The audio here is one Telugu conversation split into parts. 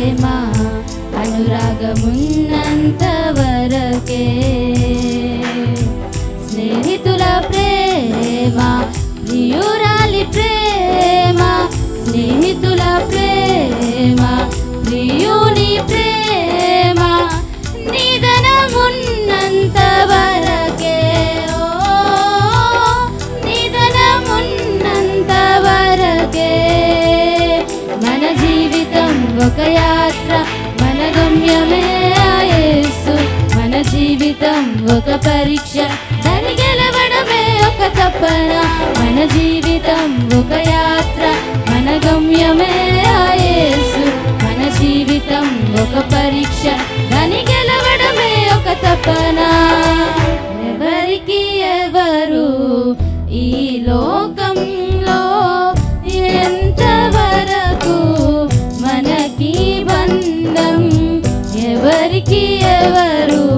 ప్రేమ అనురాగమున్నంత వరకే స్నేహితుల ప్రేమా ఒక యాత్ర మన గమ్యమే ఆయేసు మన జీవితం ఒక పరీక్ష దాని గెలవడమే ఒక తపన. మన జీవితం ఒక యాత్ర మన గమ్యమే ఆయేసు మన జీవితం ఒక పరీక్ష ఎవరికి ఎవరు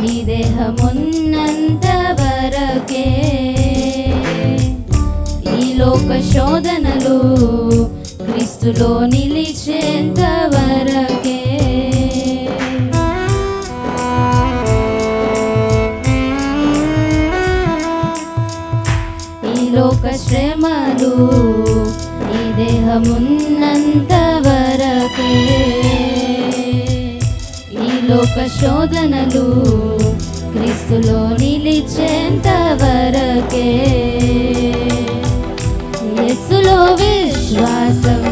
నీ దేహమున్నంత వరకే ఈ లోక శోధనలు క్రీస్తులో నిలిచేంత వరకే ఈ లోక శ్రమలు ఈ దేహమున్నంత వరకే లోక శోధనలు క్రీస్తులో నిలిచేంత వరకే యస్సులో విశ్వాసం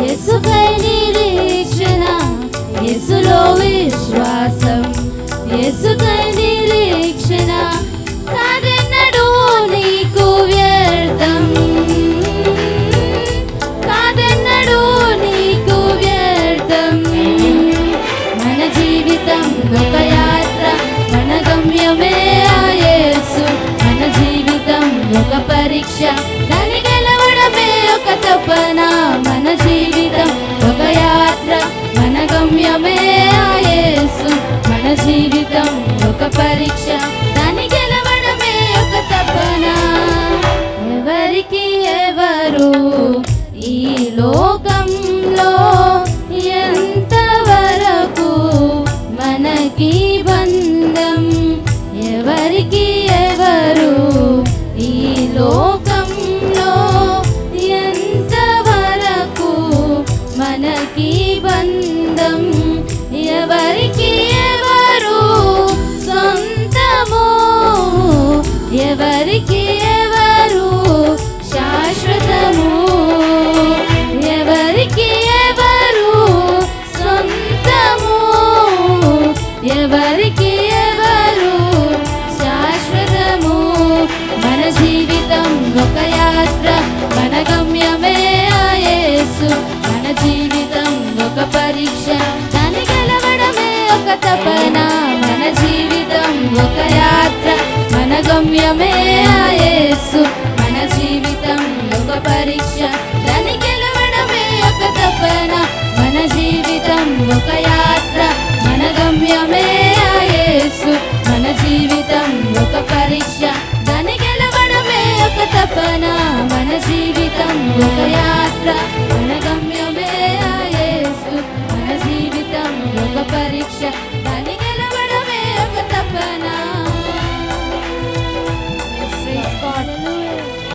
యస్సుపై నిరీక్షణ యస్సులో విశ్వాసం యేసుపై జీవితం ఒక పరీక్ష. దాని గెలవడమే ఒక తపన. ఎవరికి ఎవరు ఈ లోకంలో ఎంతవరకు మనకి బంధం? ఎవరికి ఎవరు ఈ లోకంలో ఎంతవరకు మనకి బంధం? ఎవరికి ఎవరికి ఎవరు శాశ్వతము? ఎవరికి ఎవరు సొంతము? ఎవరికి ఎవరు శాశ్వతము? మన జీవితం ఒక యాత్ర మన గమ్యమే ఆయేసు మన జీవితం ఒక పరీక్ష గమ్యమే యేసు. మన జీవితం ఒక పరీక్ష. దాని గెలవడమే ఒక తపన. మన జీవితం ఒక యాత్ర. మన గమ్యమే యేసు. మన జీవితం ఒక పరీక్ష. దాని గెలవడమే ఒక తపన. మన జీవితం ఒక యాత్ర. మన గమ్యమే యేసు. మన జీవితం ఒక పరీక్ష.